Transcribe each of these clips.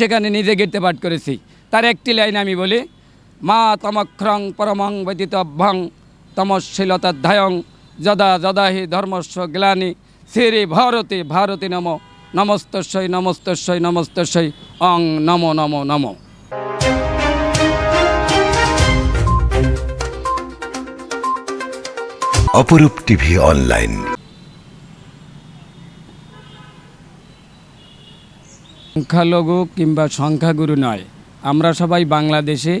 সেখানে নিজে পাঠ করেছি। তার একটি লাইন আমি বলি, মা তমক্ষরং পরমং ব্যতীত ভং তমশীলতাধ্যায়ং যদা যদা হি ধর্মস্ব গ্লানি শ্রী ভারতী ভারতী নম, নমস্তস্যই নমস্তস্যই নমস্তস্যই, অং নমো নমো নমো। অপরূপ টিভি অনলাইন। সংখ্যালঘু কিংবা সংখ্যাগুরু নয়। আমরা সবাই বাংলাদেশে।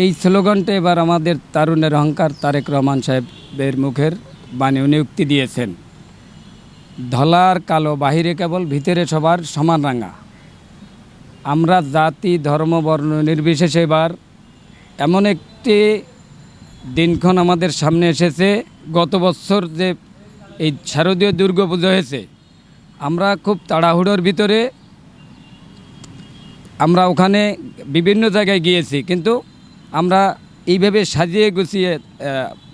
এই স্লোগানটা এবার আমাদের তারুণের অহংকার তারেক রহমান সাহেবের মুখের বাণী উনি উক্তি দিয়েছেন। ধলার কালো বাহিরে কেবল, ভিতরে সবার সমান রাঙা। আমরা জাতি, ধর্ম, বর্ণ নির্বিশেষে এবার। এমন একটি দিনক্ষণ আমাদের সামনে এসেছে। গত বছর যে এই শারদীয় দুর্গাপুজো হয়েছে, আমরা খুব তাড়াহুড়োর ভিতরে আমরা ওখানে বিভিন্ন জায়গায় গিয়েছি, কিন্তু আমরা এইভাবে সাজিয়ে গুছিয়ে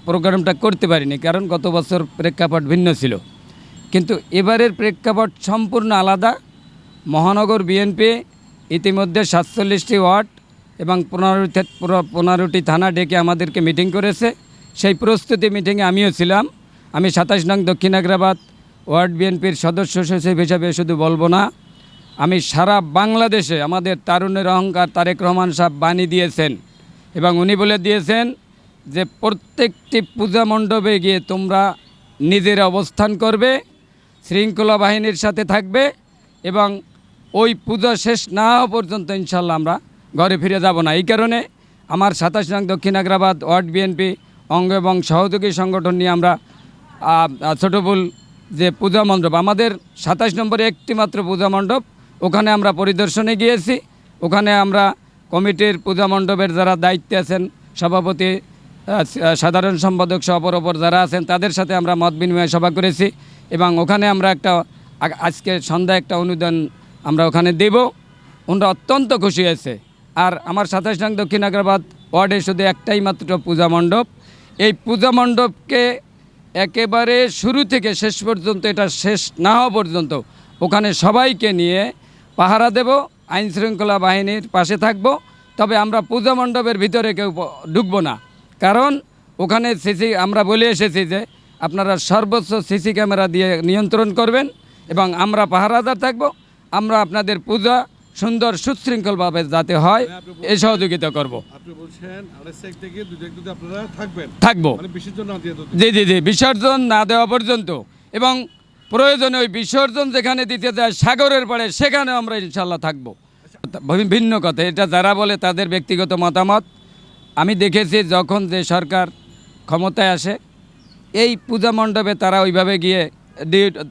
প্রোগ্রামটা করতে পারিনি, কারণ গত বছর প্রেক্ষাপট ভিন্ন ছিল। কিন্তু এবারের প্রেক্ষাপট সম্পূর্ণ আলাদা। মহানগর বিএনপি ইতিমধ্যে সাতচল্লিশটি ওয়ার্ড এবং পনেরোটি পনেরোটি থানা ডেকে আমাদেরকে মিটিং করেছে। সেই প্রস্তুতি মিটিংয়ে আমিও ছিলাম। আমি সাতাশ নং দক্ষিণ আগ্রাবাদ ওয়ার্ড বিএনপির সদস্য সচিব হিসাবে শুধু বলব না আমি সারা বাংলাদেশে আমাদের তারুণের অহংকার তারেক রহমান সাহেব বাণী দিয়েছেন এবং উনি বলে দিয়েছেন যে প্রত্যেকটি পূজা মণ্ডপে গিয়ে তোমরা নিজের অবস্থান করবে শৃঙ্খলা বাহিনীর সাথে থাকবে এবং ওই পূজা শেষ না হওয়া পর্যন্ত ইনশাল্লাহ আমরা ঘরে ফিরে যাব না। এই কারণে আমার সাতাশ নং দক্ষিণ আগ্রাবাদ ওয়ার্ড বিএনপি অঙ্গ এবং সহযোগী সংগঠন নিয়ে আমরা আহ, যে পূজা মণ্ডপ আমাদের সাতাশ নম্বরে একটি মাত্র পূজা মণ্ডপ ওখানে আমরা পরিদর্শনে গিয়েছি। ওখানে আমরা কমিটির পূজা মণ্ডপের যারা দায়িত্বে আছেন, সভাপতি সাধারণ সম্পাদক সহ অপর যারা আছেন, তাদের সাথে আমরা মত বিনিময় সভা করেছি এবং ওখানে আমরা একটা আজকে সন্ধ্যা একটা অনুদান আমরা ওখানে দেব। ওনারা অত্যন্ত খুশি হয়েছে। আর আমার সাতাশ নং দক্ষিণ আগ্রাবাদ ওয়ার্ডে শুধু একটাই মাত্র পূজা মণ্ডপ। এই পূজা মণ্ডপকে একেবারে শুরু থেকে শেষ পর্যন্ত, এটা শেষ না হওয়া পর্যন্ত ওখানে সবাইকে নিয়ে পাহারা দেব আইন শৃঙ্খলা বাহিনীর পাশে থাকব তবে আমরা পূজা মণ্ডপের ভিতরে কেউ ঢুকবো না। কারণ ওখানে সিসি আমরা বলে এসেছি যে আপনারা সর্বোচ্চ সিসি ক্যামেরা দিয়ে নিয়ন্ত্রণ করবেন এবং আমরা পাহারাদার থাকব আমরা আপনাদের পূজা সুন্দর সুশৃঙ্খলভাবে যাতে হয় এই সহযোগিতা করব। থাকব। মানে জি জি জি বিসর্জন না দেওয়া পর্যন্ত। এবং প্রয়োজনে ওই বিসর্জন যেখানে দিতে যায় সাগরের পাড়ে, সেখানেও আমরা ইনশাল্লাহ থাকব। ভিন্ন কথা, এটা যারা বলে তাদের ব্যক্তিগত মতামত। আমি দেখেছি যখন যে সরকার ক্ষমতায় আসে, এই পূজা মণ্ডপে তারা ওইভাবে গিয়ে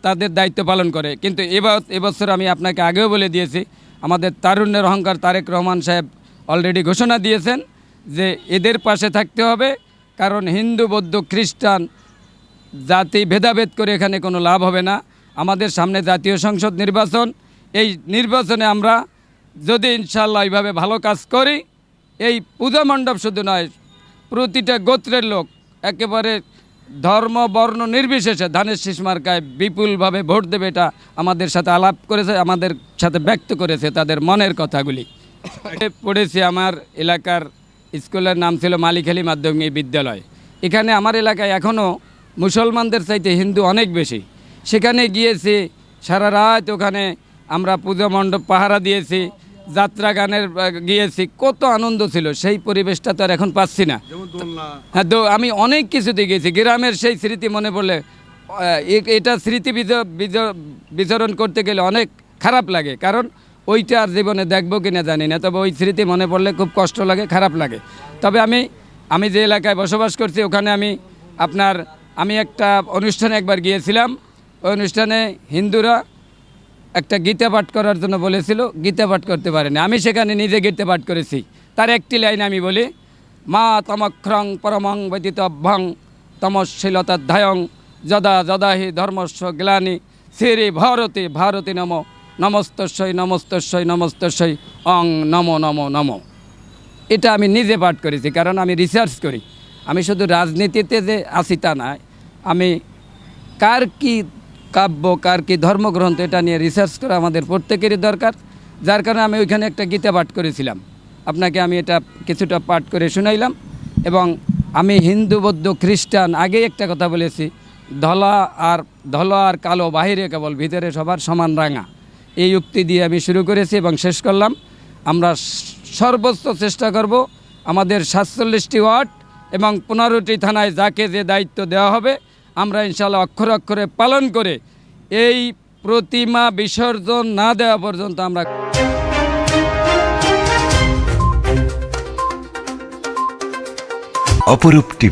তাদের দায়িত্ব পালন করে। কিন্তু এবার এবছর আমি আপনাকে আগেও বলে দিয়েছি, আমাদের তারুণ্যের অহংকার তারেক রহমান সাহেব অলরেডি ঘোষণা দিয়েছেন যে এদের পাশে থাকতে হবে, কারণ হিন্দু, বৌদ্ধ, খ্রিস্টান জাতি ভেদাভেদ করে এখানে কোনো লাভ হবে না। আমাদের সামনে জাতীয় সংসদ নির্বাচন, এই নির্বাচনে আমরা যদি ইনশাল্লাহ এইভাবে ভালো কাজ করি, এই পূজা মণ্ডপ শুধু নয়, প্রতিটা গোত্রের লোক, একেবারে ধর্ম, বর্ণ নির্বিশেষে ধানের শীষ মার্কায় বিপুলভাবে ভোট দেবে এটা আমাদের সাথে আলাপ করেছে, আমাদের সাথে ব্যক্ত করেছে তাদের মনের কথাগুলি। পড়েছি আমার এলাকার স্কুলের নাম ছিল মালিখালী মাধ্যমিক বিদ্যালয়। এখানে আমার এলাকায় এখনও মুসলমানদের চাইতে হিন্দু অনেক বেশি। সেখানে গিয়েছি সারা রাত ওখানে আমরা পূজা মণ্ডপ পাহারা দিয়েছি যাত্রা গানের গিয়েছি কত আনন্দ ছিল সেই পরিবেশটা তো আর এখন পাচ্ছি না। হ্যাঁ তো আমি অনেক কিছুতে গিয়েছি গ্রামের সেই স্মৃতি মনে পড়লে এটা স্মৃতি বিচরণ করতে গেলে অনেক খারাপ লাগে কারণ ওইটা আর জীবনে দেখব কিনা জানি না তবে ওই স্মৃতি মনে পড়লে খুব কষ্ট লাগে খারাপ লাগে। তবে আমি আমি যে এলাকায় বসবাস করছি ওখানে আমি আপনার আমি একটা অনুষ্ঠানে একবার গিয়েছিলাম। ওই অনুষ্ঠানে হিন্দুরা একটা গীতা পাঠ করার জন্য বলেছিল, গীতা পাঠ করতে পারেনি। আমি সেখানে নিজে গীতা পাঠ করেছি। তার একটি লাইন আমি বলি, মা তমক্ষরং পরমং ব্যতীত ভং তমশীলতাধ্যায়ং যদা যদা হি ধর্মস্ব গ্লানি শ্রী ভারতী ভারতী নম, নমস্তস্যই নমস্তস্যই নমস্তস্যই, অং নমো নমো নমো। এটা আমি নিজে পাঠ করেছি, কারণ আমি রিসার্চ করি। আমি শুধু রাজনীতিতে যে আছি তা নয় আমি কার কি কাব্য, কার কি ধর্মগ্রন্থ এটা নিয়ে রিসার্চ করা আমাদের প্রত্যেকেরই দরকার। যার কারণে আমি ওইখানে একটা গীতা পাঠ করেছিলাম। আপনাকে আমি এটা কিছুটা পাঠ করে শুনাইলাম এবং আমি হিন্দু, বৌদ্ধ, খ্রিস্টান আগে একটা কথা বলেছি, ধলা আর ধলা আর কালো বাহিরে কেবল ভিতরে সবার সমান রাঙা। এই উক্তি দিয়ে আমি শুরু করেছি এবং শেষ করলাম। আমরা সর্বোচ্চ চেষ্টা করব আমাদের সাতচল্লিশটি ওয়ার্ড এবং পনেরোটি থানায় যাকে যে দায়িত্ব দেওয়া হবে আমরা ইনশাল্লাহ অক্ষরে অক্ষরে পালন করে এই প্রতিমা বিসর্জন না দেওয়া পর্যন্ত আমরা অপরূপ টিভি